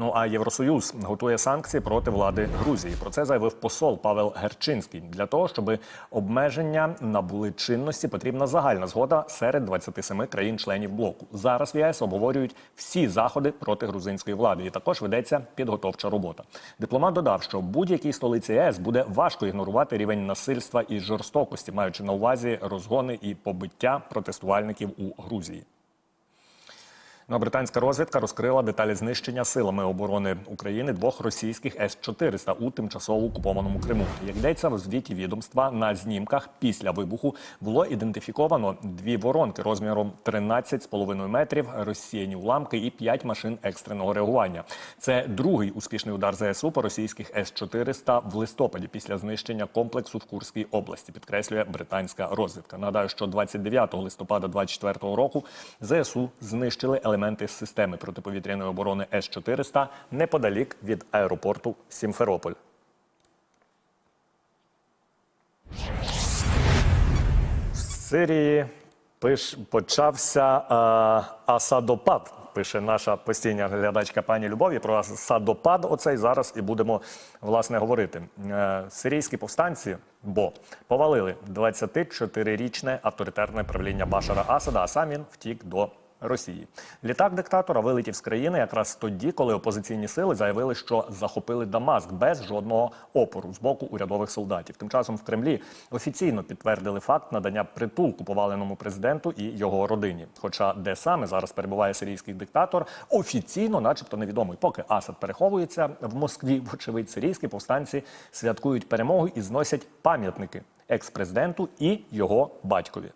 Ну а Євросоюз готує санкції проти влади Грузії. Про це заявив посол Павел Герчинський. Для того щоб обмеження набули чинності, потрібна загальна згода серед 27 країн-членів блоку. Зараз в ЄС обговорюють всі заходи проти грузинської влади, і також ведеться підготовча робота. Дипломат додав, що будь-якій столиці ЄС буде важко ігнорувати рівень насильства і жорстокості, маючи на увазі розгони і побиття протестувальників у Грузії. Ну, британська розвідка розкрила деталі знищення силами оборони України двох російських С-400 у тимчасово окупованому Криму. Як йдеться в звіті відомства, на знімках після вибуху було ідентифіковано дві воронки розміром 13,5 метрів, розсіяні уламки і 5 машин екстреного реагування. Це другий успішний удар ЗСУ по російських С-400 в листопаді після знищення комплексу в Курській області, підкреслює британська розвідка. Нагадаю, що 29 листопада 2024 року ЗСУ знищили елементи системи протиповітряної оборони С-400 неподалік від аеропорту Сімферополь. В Сирії пиш, почався е, асадопад. Пише наша постійна глядачка пані Любові про асадопад. Оцей зараз і будемо власне говорити. Е, сирійські повстанці, бо повалили 24-річне авторитарне правління Башара Асада, а сам він втік до Росії. Літак диктатора вилетів з країни якраз тоді, коли опозиційні сили заявили, що захопили Дамаск без жодного опору з боку урядових солдатів. Тим часом в Кремлі офіційно підтвердили факт надання притулку поваленому президенту і його родині. Хоча де саме зараз перебуває сирійський диктатор, офіційно, начебто, невідомо. І поки Асад переховується в Москві, вочевидь, сирійські повстанці святкують перемогу і зносять пам'ятники екс-президенту і його батькові.